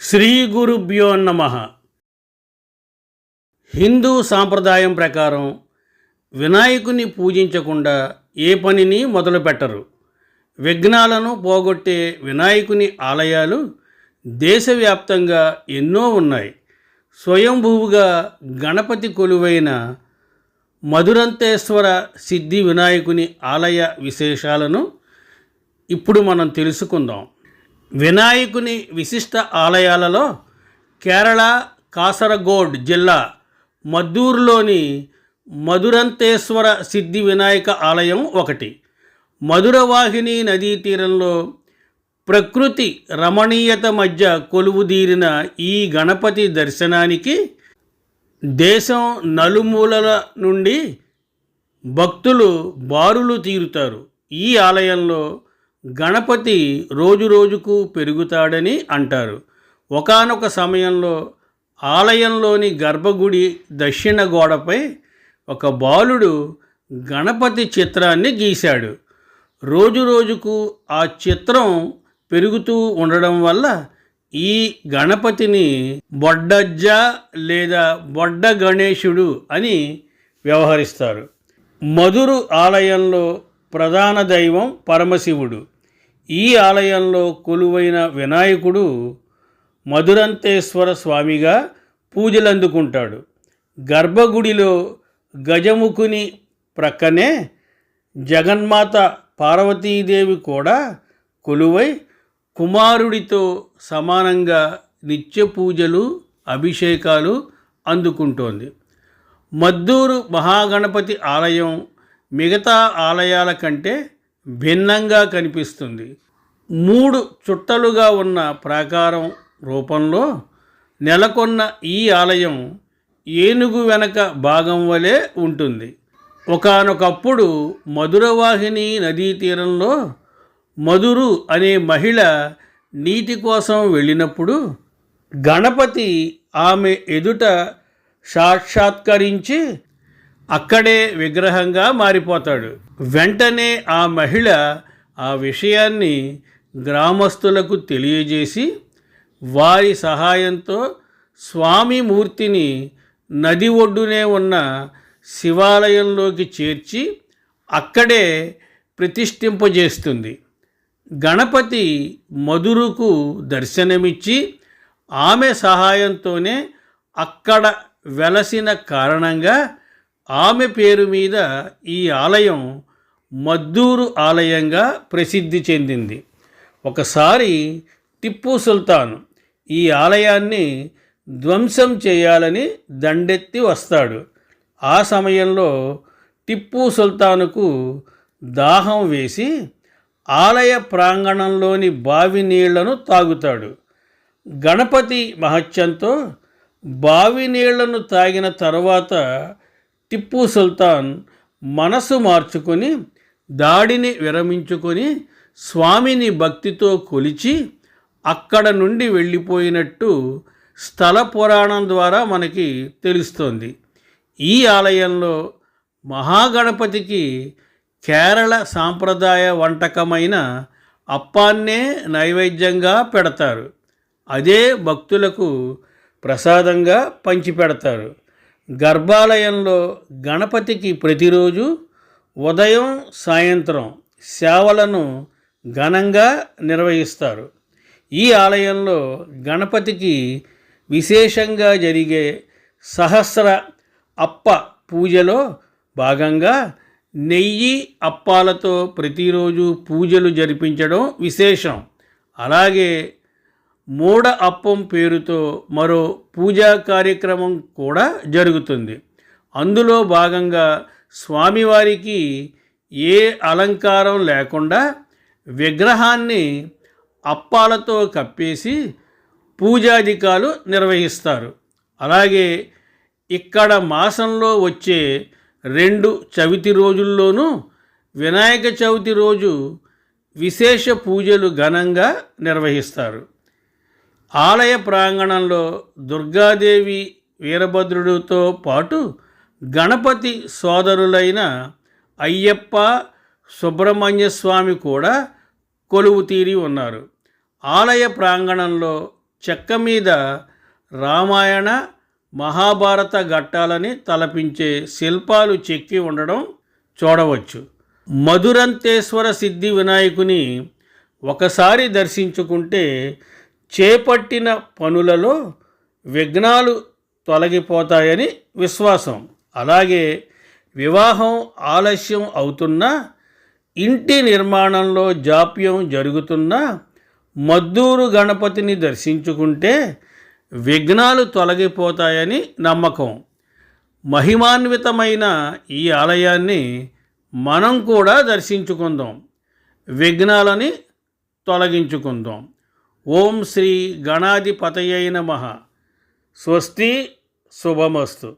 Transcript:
శ్రీ గురుభ్యో నమ. హిందూ సాంప్రదాయం ప్రకారం వినాయకుని పూజించకుండా ఏ పనిని మొదలుపెట్టరు. విఘ్నాలను పోగొట్టే వినాయకుని ఆలయాలు దేశవ్యాప్తంగా ఎన్నో ఉన్నాయి. స్వయంభూవుగా గణపతి కొలువైన మధురంతేశ్వర సిద్ధి వినాయకుని ఆలయ విశేషాలను ఇప్పుడు మనం తెలుసుకుందాం. వినాయకుని విశిష్ట ఆలయాలలో కేరళ కాసరగోడ్ జిల్లా మద్దూరులోని మధురంతేశ్వర సిద్ధి వినాయక ఆలయం ఒకటి. మధురవాహిని నదీ తీరంలో ప్రకృతి రమణీయత మధ్య కొలువుదీరిన ఈ గణపతి దర్శనానికి దేశం నలుమూలల నుండి భక్తులు బారులు తీరుతారు. ఈ ఆలయంలో గణపతి రోజు రోజుకు పెరుగుతాడని అంటారు. ఒకానొక సమయంలో ఆలయంలోని గర్భగుడి దక్షిణ గోడపై ఒక బాలుడు గణపతి చిత్రాన్ని గీశాడు. రోజు రోజుకు ఆ చిత్రం పెరుగుతూ ఉండడం వల్ల ఈ గణపతిని బొడ్డజ్జ లేదా బొడ్డ గణేశుడు అని వ్యవహరిస్తారు. మధురు ఆలయంలో ప్రధాన దైవం పరమశివుడు. ఈ ఆలయంలో కొలువైన వినాయకుడు మధురంతేశ్వర స్వామిగా పూజలందుకుంటాడు. గర్భగుడిలో గజముఖుని ప్రక్కనే జగన్మాత పార్వతీదేవి కూడా కొలువై కుమారుడితో సమానంగా నిత్య పూజలు అభిషేకాలు అందుకుంటోంది. మద్దూరు మహాగణపతి ఆలయం మిగతా ఆలయాల కంటే భిన్నంగా కనిపిస్తుంది. మూడు చుట్టలుగా ఉన్న ప్రాకారం రూపంలో నెలకొన్న ఈ ఆలయం ఏనుగు వెనక భాగం వలె ఉంటుంది. ఒకానొకప్పుడు మధురవాహిని నదీ తీరంలో మధురు అనే మహిళ నీటి కోసం వెళ్ళినప్పుడు గణపతి ఆమె ఎదుట సాక్షాత్కరించి అక్కడే విగ్రహంగా మారిపోతాడు. వెంటనే ఆ మహిళ ఆ విషయాన్ని గ్రామస్తులకు తెలియజేసి వారి సహాయంతో స్వామి మూర్తిని నది ఒడ్డునే ఉన్న శివాలయంలోకి చేర్చి అక్కడే ప్రతిష్ఠింపజేస్తుంది. గణపతి మధురుకు దర్శనమిచ్చి ఆమె సహాయంతోనే అక్కడ వెలసిన కారణంగా ఆమె పేరు మీద ఈ ఆలయం మద్దూరు ఆలయంగా ప్రసిద్ధి చెందింది. ఒకసారి టిప్పు సుల్తాన్ ఈ ఆలయాన్ని ధ్వంసం చేయాలని దండెత్తి వస్తాడు. ఆ సమయంలో టిప్పు సుల్తానుకు దాహం వేసి ఆలయ ప్రాంగణంలోని బావి నీళ్ళను తాగుతాడు. గణపతి మహత్యంతో బావి నీళ్ళను తాగిన తర్వాత టిప్పు సుల్తాన్ మనసు మార్చుకొని దాడిని విరమించుకొని స్వామిని భక్తితో కొలిచి అక్కడ నుండి వెళ్ళిపోయినట్టు స్థల పురాణం ద్వారా మనకి తెలుస్తోంది. ఈ ఆలయంలో మహాగణపతికి కేరళ సాంప్రదాయ వంటకమైన అప్పాన్నే నైవేద్యంగా పెడతారు. అదే భక్తులకు ప్రసాదంగా పంచిపెడతారు. గర్భాలయంలో గణపతికి ప్రతిరోజు ఉదయం సాయంత్రం సేవలను ఘనంగా నిర్వహిస్తారు. ఈ ఆలయంలో గణపతికి విశేషంగా జరిగే సహస్ర అప్ప పూజలో భాగంగా నెయ్యి అప్పాలతో ప్రతిరోజు పూజలు జరిపించడం విశేషం. అలాగే మూడ అప్పం పేరుతో మరో పూజా కార్యక్రమం కూడా జరుగుతుంది. అందులో భాగంగా స్వామివారికి ఏ అలంకారం లేకుండా విగ్రహాన్ని అప్పాలతో కప్పేసి పూజాధికాలు నిర్వహిస్తారు. అలాగే ఇక్కడ మాసంలో వచ్చే రెండు చవితి రోజుల్లోనూ వినాయక చవితి రోజు విశేష పూజలు ఘనంగా నిర్వహిస్తారు. ఆలయ ప్రాంగణంలో దుర్గాదేవి వీరభద్రుడితో పాటు గణపతి సోదరులైన అయ్యప్ప సుబ్రహ్మణ్య స్వామి కూడా కొలువు తీరి ఉన్నారు. ఆలయ ప్రాంగణంలో చెక్క మీద రామాయణ మహాభారత ఘట్టాలని తలపించే శిల్పాలు చెక్కి ఉండడం చూడవచ్చు. మధురంతేశ్వర సిద్ధి వినాయకుని ఒకసారి దర్శించుకుంటే చేపట్టిన పనులలో విఘ్నాలు తొలగిపోతాయని విశ్వాసం. అలాగే వివాహం ఆలస్యం అవుతున్నా ఇంటి నిర్మాణంలో జాప్యం జరుగుతున్నా మద్దూరు గణపతిని దర్శించుకుంటే విఘ్నాలు తొలగిపోతాయని నమ్మకం. మహిమాన్వితమైన ఈ ఆలయాన్ని మనం కూడా దర్శించుకుందాం. విఘ్నాలని తొలగించుకుందాం. ఓం శ్రీ గణాధిపతయై నమ. స్వస్తి శుభమస్తు.